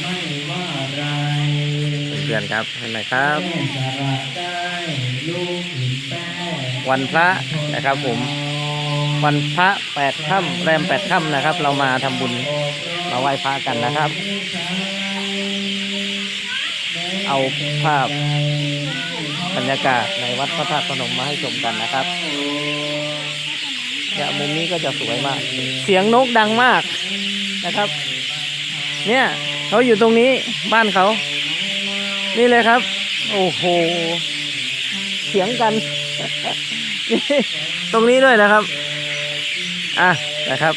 ไม่ว่าไรเพื่อนๆครับเห็นไหมครับแม่สระได้ลูกหินแป้วันพระนะครับผม วันพระแปดค่ำแรมแปดค่ำนะครับ เรามาทำบุญมาไหว้พระกันนะครับ เอาภาพบรรยากาศในวัดพระธาตุพนมมาให้ชมกันนะครับเนี่ยมุมนี้ก็จะสวยมาก เสียงนกดังมากนะครับ เนี่ยเขาอยู่ตรงนี้บ้านเขา นี่เลยครับ โอ้โหเสียงกันนี่ตรงนี้ด้วยนะครับ อะนะครับ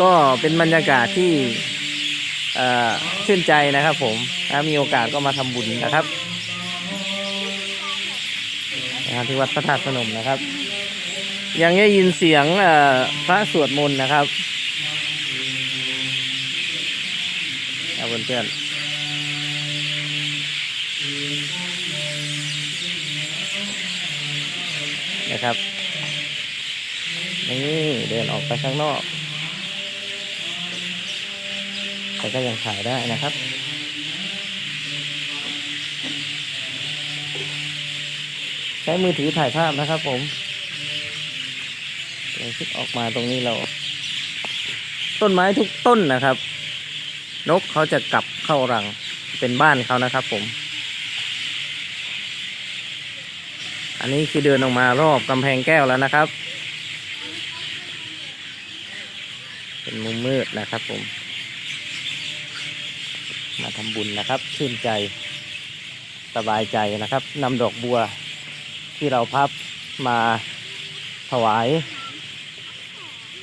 ก็เป็นบรรยากาศที่เอ่อชื่นใจนะครับ ผมถ้ามีโอกาสก็มาทำบุญนะครับนะครับที่วัดพระธาตุพนมนะครับ ยังได้ยินเสียงเอ่อพระสวดมนต์นะครับ เอาเพื่อนๆนะครับ นี่เดินออกไปข้างนอก แต่ก็ยังถ่ายได้นะครับใช้มือถือถ่ายภาพนะครับผมเราคิดออกมาตรงนี้เรา ต้นไม้ทุกต้นนะครับ นกเขาจะกลับเข้ารังเป็นบ้านเขานะครับผม อันนี้คือเดินออกมารอบกำแพงแก้วแล้วนะครับ เป็นมุมมืดนะครับผม มาทำบุญนะครับ ชื่นใจ สบายใจนะครับนำดอกบัวที่เราพับมาถวาย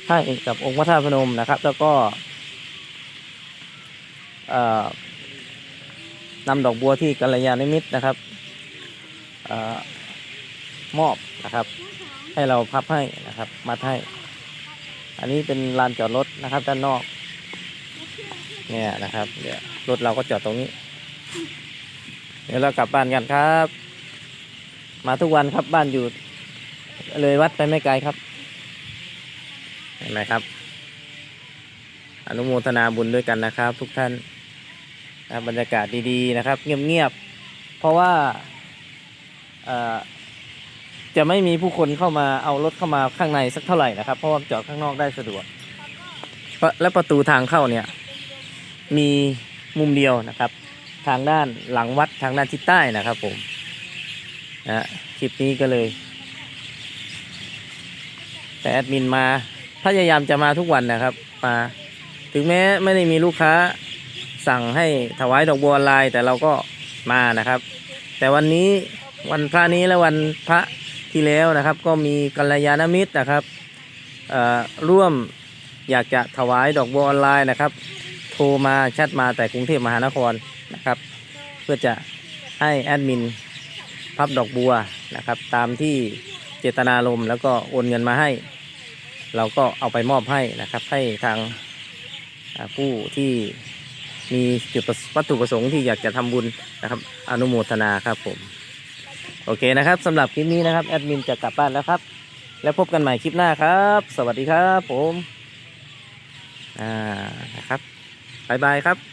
ให้กับองค์พระธาตุพนมนะครับ แล้วก็ นำดอกบัวที่กัลยาณมิตรนะครับอมอบนะครับ ให้เราพับให้นะครับมัดให้ อันนี้เป็นลานจอดรถนะครับด้านนอก เนี่ยนะครับ เดี๋ยวรถเราก็จอดตรงนี้ เดี๋ยวเรากลับบ้านกันครับ มาทุกวันครับบ้านอยู่ เลยวัดไปไม่ไกลครับ เห็นไหมครับ อนุโมทนาบุญด้วยกันนะครับ ทุกท่าน นะบรรยากาศดีๆนะครับ เงียบๆ เพราะว่าจะไม่มีผู้คนเข้ามาเอารถเข้ามาข้างในสักเท่าไหร่นะครับ เพราะว่าจอดข้างนอกได้สะดวก และประตูทางเข้าเนี่ย มีมุมเดียวนะครับ ทางด้านหลังวัดทางด้านทิศใต้นะครับผมนะคลิปนี้ก็เลย แต่แอดมินมาพยายามจะมาทุกวันนะครับ มา ถึงแม้ไม่ได้มีลูกค้า สั่งให้ถวายดอกบัวออนไลน์แต่เราก็มานะครับ แต่วันนี้วันพระนี้และวันพระที่แล้วนะครับ ก็มีกัลยาณมิตรนะครับร่วมอยากจะถวายดอกบัวออนไลน์นะครับ โทรมาแชทมาแต่กรุงเทพมหานครนะครับ เพื่อจะให้แอดมินพับดอกบัวนะครับ ตามที่เจตนารมแล้วก็โอนเงินมาให้ เราก็เอาไปมอบให้นะครับ ให้ทางผู้ที่ มีจุดวัตถุประสงค์ที่อยากจะทำบุญนะครับ อนุโมทนาครับผม โอเคนะครับสำหรับคลิปนี้นะครับแอดมินจะกลับบ้านแล้วครับ แล้วพบกันใหม่คลิปหน้าครับ สวัสดีครับผม อ่านะครับบายบายครับ